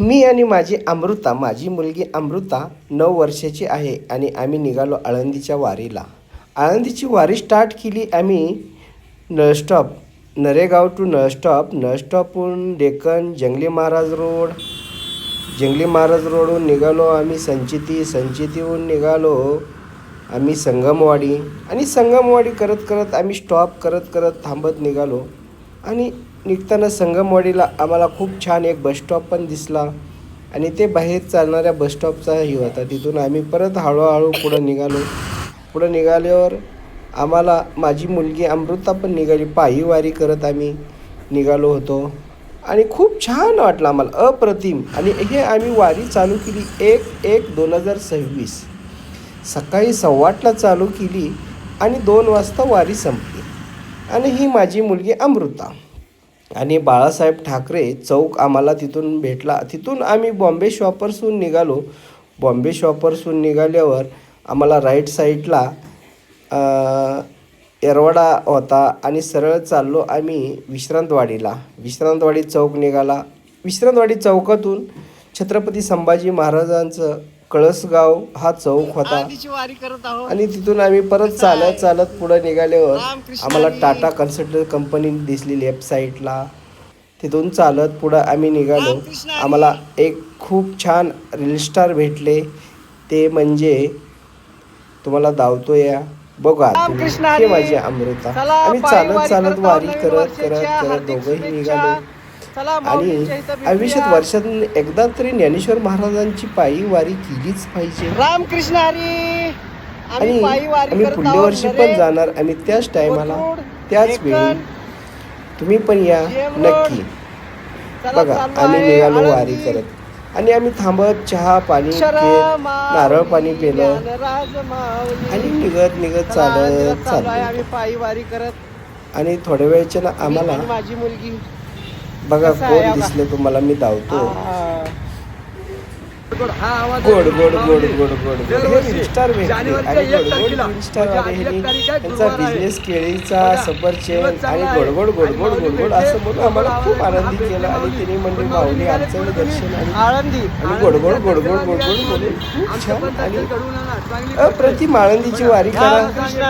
मी आणि माझी अमृता माझी मुलगी अमृता नऊ वर्षाची आहे आणि आम्ही निघालो आळंदीच्या वारीला. आळंदीची वारी स्टार्ट केली आम्ही नळस्टॉप नरेगाव टू नळस्टॉप नळस्टॉपहून डेक्कन जंगली महाराज रोड जंगली महाराज रोडहून निघालो आम्ही संचिती संचितीहून निघालो आम्ही संगमवाडी. आणि संगमवाडी करत करत आम्ही स्टॉप करत करत थांबत निघालो. आणि निघताना संगमवाडीला आम्हाला खूप छान एक बसस्टॉप पण दिसला. आणि ते बाहेर चालणाऱ्या बसस्टॉपचाही होता. तिथून आम्ही परत हळूहळू पुढं निघालो. पुढं निघाल्यावर आम्हाला माझी मुलगी अमृता पण निघाली. पायीवारी करत आम्ही निघालो होतो. आणि खूप छान वाटलं आम्हाला. अप्रतिम. आणि हे आम्ही वारी चालू केली एक एक दोन हजार सव्वीस. सकाळी सव्वाटला चालू केली आणि दोन वाजता वारी संपली. आणि ही माझी मुलगी अमृता. आणि बाळासाहेब ठाकरे चौक आम्हाला तिथून भेटला. तिथून आम्ही बॉम्बे शॉपर्सहून निघालो. बॉम्बे शॉपर्सहून निघाल्यावर आम्हाला राईट साईडला अ, होता आणि सरळ चाललो आम्ही विश्रांतवाडीला. विश्रांतवाडी चौक निघाला. विश्रांतवाडी चौकातून छत्रपती संभाजी महाराजांचं कळसगाव हा चौक होता आळंदीची वारी करत आहोत आणि तिथून आम्ही परत चालत चालत पुढे निघाल्यावर आम्हाला. टाटा कन्सल्टंट कंपनी दिसली लेफ्ट साईडला तिथून चालत पुढं आम्ही निघालो. आम्हाला एक खूप छान रील स्टार भेटले ते म्हणजे तुम्हाला धावतो या बघा हे. माझी अमृता आम्ही चालत चालत वारी. करत करत करत दोघंही. निघालो आणि. आयुष्यात वर्षातून एकदा तरी ज्ञानेश्वर महाराजांची पायी वारी केलीच पाहिजे रामकृष्ण हरी आणि आम्ही पुढल्या. वर्षी पण जाणार आम्ही त्याच टायमाला त्याच वेळी तुम्ही पण या. नक्की बघा आम्ही निघालो. वारी करत आणि आम्ही थांबत चहा पाणी नारळ पाणी पिलं. आणि निघत निघत चला, चालत चाललो आम्ही पायी वारी करत आणि थोड्या वेळच्या आम्हाला माझी मुलगी बघा कोण. दिसले तुम्हाला मी धावतो. आवाज गोड. गोड गोड. गोड गोड स्टार म्हणजे त्यांचा. बिझनेस केळीचा सफरचंद दिवस आणि गोड. गोड गोड गोड गोड गोड. असं म्हणून आम्हाला खूप आनंदी. केलं. आणि. तिने म्हणजे माऊली आमचं दर्शन. आणि गोड गोड गोड गोड गोड गोड गोड. खूप छान. आणि अप्रतिम आळंदीची वारी करा.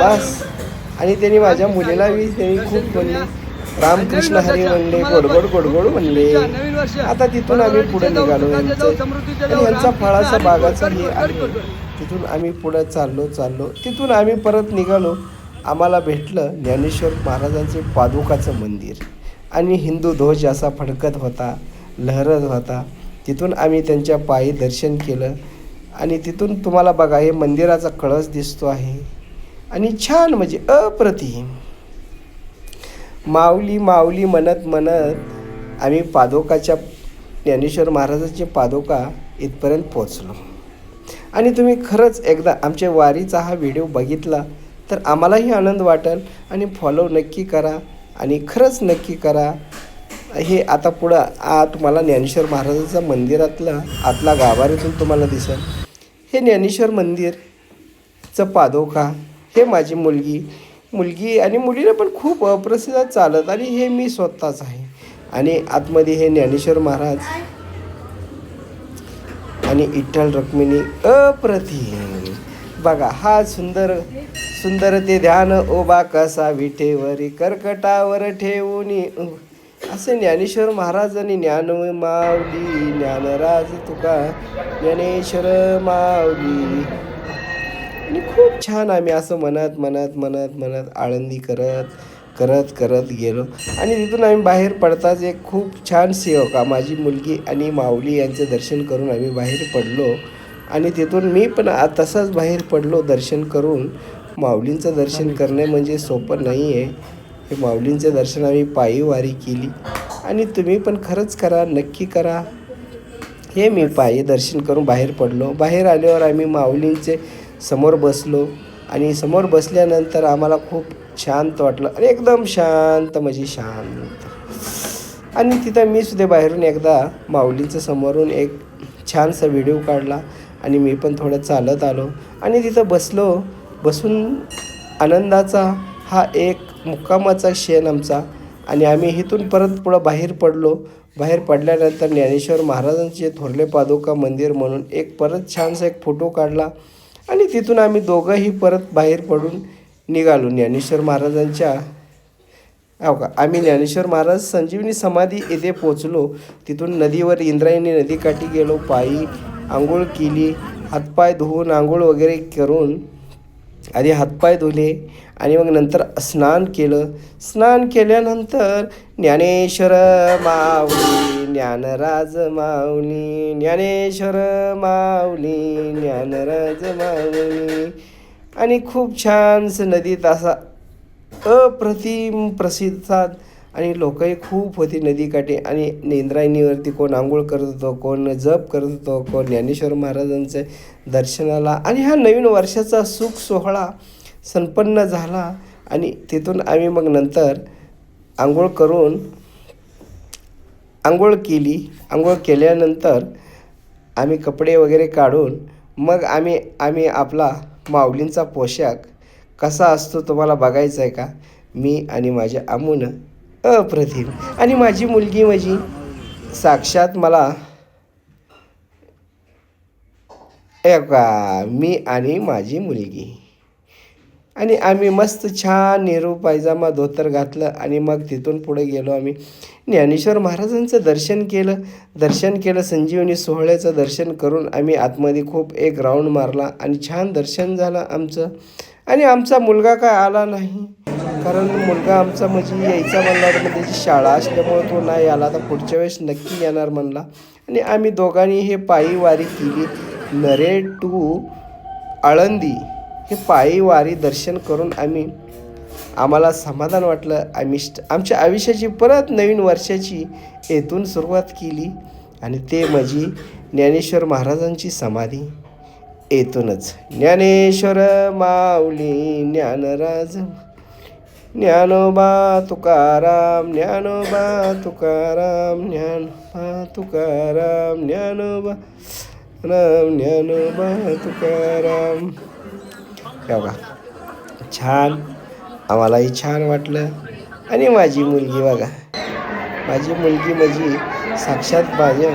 बस. आणि त्यांनी माझ्या मुलीला बी त्यांनी खूप म्हणले रामकृष्ण हरी म्हणले गोड गोड गोड गोड म्हणले आता तिथून आम्ही पुढे निघालो आणि यांचा फळाचा बागाचा हे आहे तिथून आम्ही पुढे चाललो चाललो. तिथून आम्ही परत निघालो. आम्हाला भेटलं ज्ञानेश्वर महाराजांचे पादुकाचं मंदिर. आणि हिंदू ध्वज असा फडकत होता लहरत होता. तिथून आम्ही त्यांच्या पायी दर्शन केलं. आणि तिथून तुम्हाला बघा हे मंदिराचा कळस दिसतो आहे. आणि छान म्हणजे अप्रतिम. माऊली माऊली म्हणत म्हणत आम्ही पादोकाच्या ज्ञानेश्वर महाराजांचे पादोका इथपर्यंत पोचलो आणि तुम्ही खरंच एकदा आमच्या वारीचा हा व्हिडिओ बघितला तर आम्हालाही आनंद वाटेल आणि फॉलो नक्की करा आणि खरंच नक्की करा. हे आता पुढं आ तुम्हाला ज्ञानेश्वर महाराजांचं मंदिरातलं आतला गाभाऱ्यातून तुम्हाला दिसेल. हे ज्ञानेश्वर मंदिरचं पादोका हे माझी मुलगी मुलगी आणि मुलीला पण खूप अप्रसिद्ध चालत आणि हे मी स्वतःच आहे. आणि आतमध्ये हे ज्ञानेश्वर महाराज आणि इठ्ठल रुक्मिणी अप्रतिम. बघा हा सुंदर सुंदर ते ध्यान ओबा कसा विठेवरी कर्कटावर ठेवून असे ज्ञानेश्वर महाराज आणि ज्ञान माऊली ज्ञानराज तुका ज्ञानेश्वर माऊली. आणि खूप छान आम्ही असं म्हणत म्हणत म्हणत म्हणत आळंदी करत करत करत गेलो. आणि तिथून आम्ही बाहेर पडताच एक खूप छान सेवका माझी मुलगी आणि माऊली यांचं दर्शन करून आम्ही बाहेर पडलो. आणि तिथून मी पण आ- तसाच बाहेर पडलो दर्शन करून. माऊलींचं दर्शन करणे म्हणजे सोपं नाही आहे हे माऊलींचं दर्शन आम्ही पायी वारी केली. आणि तुम्ही पण खरंच करा नक्की करा. हे मी पायी दर्शन करून बाहेर पडलो. बाहेर आल्यावर आम्ही माऊलींचे समोर बसलो आणि समोर बसल्यानंतर आम्हाला खूप शांत वाटलं. आणि एकदम शांत म्हणजे शांत. आणि तिथं मी सुद्धा बाहेरून एकदा माऊलींचं समोरून एक छानसा व्हिडिओ काढला आणि मी पण थोडं चालत आलो. आणि तिथं बसलो बसून आनंदाचा हा एक मुक्कामाचा क्षण आमचा. आणि आम्ही इथून परत पुढं बाहेर पडलो. बाहेर पडल्यानंतर ज्ञानेश्वर महाराजांचे थोरले पादुका मंदिर म्हणून एक परत छानसा एक फोटो काढला. आणि तिथून आम्ही दोघंही परत बाहेर पडून निघालो ज्ञानेश्वर महाराजांच्या हो का? आम्ही ज्ञानेश्वर महाराज संजीवनी समाधी येथे पोचलो तिथून नदीवर इंद्रायणी नदीकाठी गेलो पायी आंघोळ केली हातपाय धुवून आंघोळ वगैरे करून आधी हातपाय धुले आणि मग नंतर स्नान केलं. स्नान केल्यानंतर ज्ञानेश्वर माऊली ज्ञानराज माऊली ज्ञानेश्वर माऊली ज्ञानराज माऊली. आणि खूप छानसं नदीत असा अप्रतिम प्रसिद्धात आणि लोकही खूप होती नदीकाठी. आणि इंद्रायणीवरती कोण आंघोळ करत होतो कोण जप करत होतो कोण ज्ञानेश्वर महाराजांचे दर्शनाला. आणि हा नवीन वर्षाचा सुख सोहळा संपन्न झाला. आणि तिथून आम्ही मग नंतर आंघोळ करून आंघोळ केली. आंघोळ केल्यानंतर आम्ही कपडे वगैरे काढून मग आम्ही आम्ही आपला माऊलींचा पोशाख कसा असतो तुम्हाला बघायचा आहे का? मी आणि माझ्या आमून अप्रतिम. आणि माझी मुलगी माझी साक्षात मला ए का मी आणि माझी मुलगी. आणि आम्ही मस्त छान नेहरू पायजामा धोतर घातलं आणि मग तिथून पुढे गेलो आम्ही. ज्ञानेश्वर महाराजांचं दर्शन केलं. दर्शन केलं संजीवनी सोहळ्याचं दर्शन करून आम्ही आतमध्ये खूप एक राऊंड मारला आणि छान दर्शन झालं आमचं. आणि आमचा मुलगा काय आला नाही. कारण मुलगा आमचा म्हणजे यायचा म्हणला तर त्याची शाळा असल्यामुळे तो नाही आला. तर पुढच्या वेळेस नक्की येणार म्हणला. आणि आम्ही दोघांनी हे पायी वारी केली. नरे टू आळंदी. हे पायी वारी दर्शन करून आम्ही आम्हाला समाधान वाटलं. आम्ही आमच्या आयुष्याची परत नवीन वर्षाची येथून सुरुवात केली आणि ते माझी ज्ञानेश्वर महाराजांची समाधी येथूनच. ज्ञानेश्वर माऊली ज्ञानराज ज्ञानोबा तुकाराम ज्ञानोबा तुकाराम ज्ञानोबा तुकाराम ज्ञानोबा राम ज्ञानोबा तुकाराम. हे बघा छान. आम्हालाही छान वाटलं. आणि माझी मुलगी बघा. माझी मुलगी माझी साक्षात माझ्या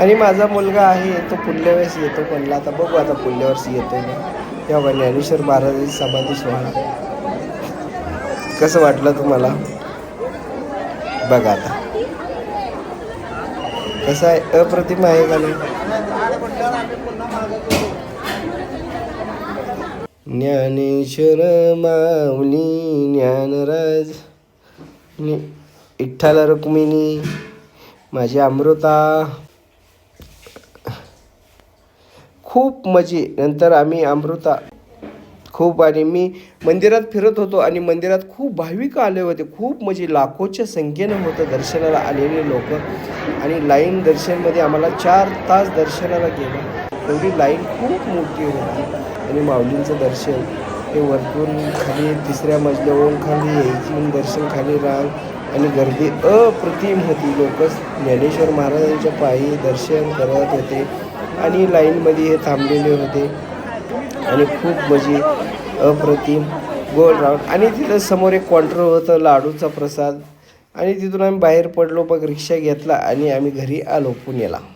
आणि माझा मुलगा आहे तो पुढल्या वेळेस येतो म्हणला आता बघू आता पुढल्या वर्षी येतो ना. तेव्हा बघा ज्ञानेश्वर महाराजांची समाधी सोहळा. कसं वाटलं तुम्हाला? बघा आता. कसं आहे? अप्रतिम आहे का नाही? ज्ञानेश्वर माऊली ज्ञानराज. नि- विठ्ठल रुक्मिणी माझी अमृता. खूप मजे. नंतर आम्ही अमृता. खूप आणि मी मंदिरात फिरत होतो आणि मंदिरात खूप भाविक आले होते. खूप म्हणजे लाखोच्या संख्येनं होतं दर्शनाला आलेले लोक. आणि लाईन दर्शनमध्ये आम्हाला चार तास दर्शनाला गेलं. एवढी लाईन खूप मोठी होती. आणि माऊलींचं दर्शन हे वरतून खाली तिसऱ्या मजल्यावरून खाली यायची दर्शन खाली रांग आणि गर्दी अप्रतिम होती. लोक ज्ञानेश्वर महाराजांच्या पायी दर्शन करत होते आणि लाईनमध्ये हे थांबलेले होते. आणि खूप म्हणजे अप्रतिम गोल राऊंड. आणि तिथं समोर एक क्वांटर होतं लाडूचा प्रसाद. आणि तिथून आम्ही बाहेर पडलो मग रिक्षा घेतला आणि आम्ही घरी आलो पुण्याला.